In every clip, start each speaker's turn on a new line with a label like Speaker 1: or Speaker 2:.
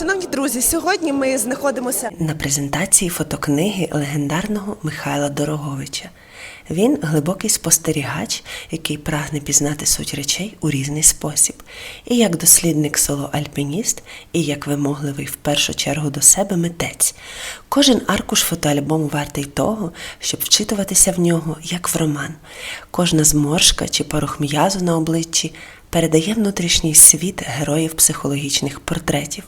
Speaker 1: Шановні друзі, сьогодні ми знаходимося на презентації фотокниги легендарного Михайла Дороговича. Він глибокий спостерігач, який прагне пізнати суть речей у різний спосіб, і як дослідник соло-альпініст, і як вимогливий в першу чергу до себе митець. Кожен аркуш фотоальбому вартий того, щоб вчитуватися в нього, як в роман. Кожна зморшка чи порух м'язу на обличчі передає внутрішній світ героїв психологічних портретів.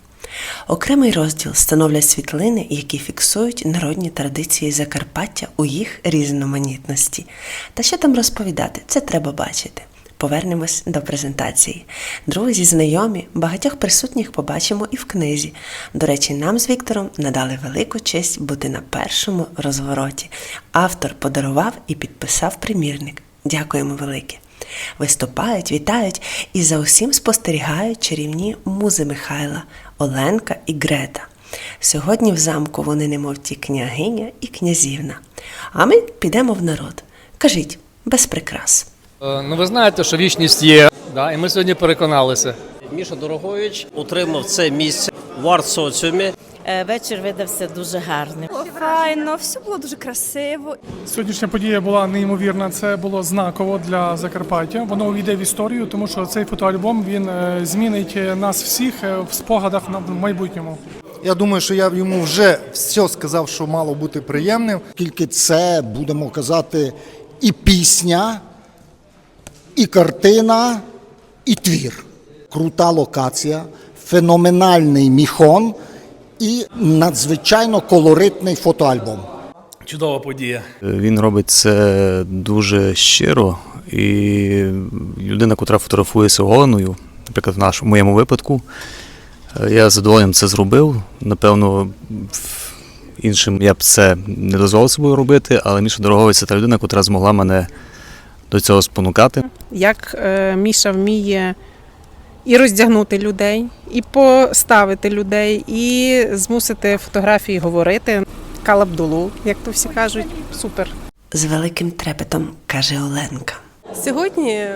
Speaker 1: Окремий розділ становлять світлини, які фіксують народні традиції Закарпаття у їх різноманітності. Та що там розповідати, це треба бачити. Повернемось до презентації. Друзі, знайомі, багатьох присутніх побачимо і в книзі. До речі, нам з Віктором надали велику честь бути на першому розвороті. Автор подарував і підписав примірник. Дякуємо велике. Виступають, вітають і за усім спостерігають чарівні музи Михайла, Оленка і Грета. Сьогодні в замку вони немов ті княгиня і князівна. А ми підемо в народ. Кажіть, без прикрас.
Speaker 2: Е, Ну, ви знаєте, що вічність є, да, і ми сьогодні переконалися.
Speaker 3: Міша Дорогович отримав це місце в арт-соціумі.
Speaker 4: Е, Вечір видався дуже гарним.
Speaker 5: Файно, все було дуже красиво.
Speaker 6: Сьогоднішня подія була неймовірна. Це було знаково для Закарпаття. Воно увійде в історію, тому що цей фотоальбом він е, змінить е, нас всіх в спогадах на майбутньому.
Speaker 7: Я думаю, що я йому вже все сказав, що мало бути приємним.
Speaker 8: Оскільки це, будемо казати, і пісня, і картина, і твір. Крута локація, феноменальний міхон і надзвичайно колоритний фотоальбом.
Speaker 2: Чудова подія.
Speaker 9: Він робить це дуже щиро, і людина, котра фотографується оголеною, наприклад, в нашому в моєму випадку, е, я з задоволенням це зробив. Напевно, іншим я б це не дозволив собою робити, але Міша Дороговець це та людина, котра змогла мене до цього спонукати.
Speaker 10: як е, Міша вміє і роздягнути людей, і поставити людей, і змусити фотографії говорити. Калабдулу, як то всі кажуть, супер.
Speaker 1: З великим трепетом каже Оленка.
Speaker 11: Сьогодні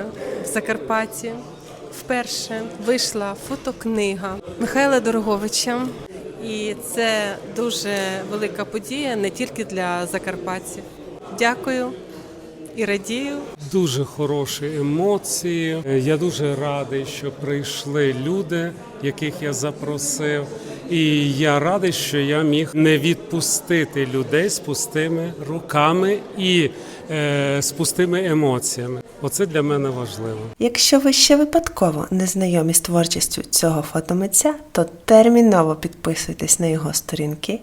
Speaker 11: в Закарпатті вперше вийшла фотокнига Михайла Дороговича. І це дуже велика подія не тільки для закарпатців. Дякую і радію.
Speaker 12: Дуже хороші емоції. Я дуже радий, що прийшли люди, яких я запросив. І я радий, що я міг не відпустити людей з пустими руками і е, з пустими емоціями. Оце для мене важливо.
Speaker 1: Якщо ви ще випадково не знайомі з творчістю цього фотомитця, то терміново підписуйтесь на його сторінки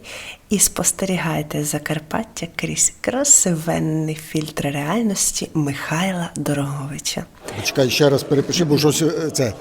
Speaker 1: і спостерігайте Закарпаття крізь красивенний фільтр реальності Михайла Дороговича.
Speaker 8: Чекай, ще раз перепиши, бо щось е, це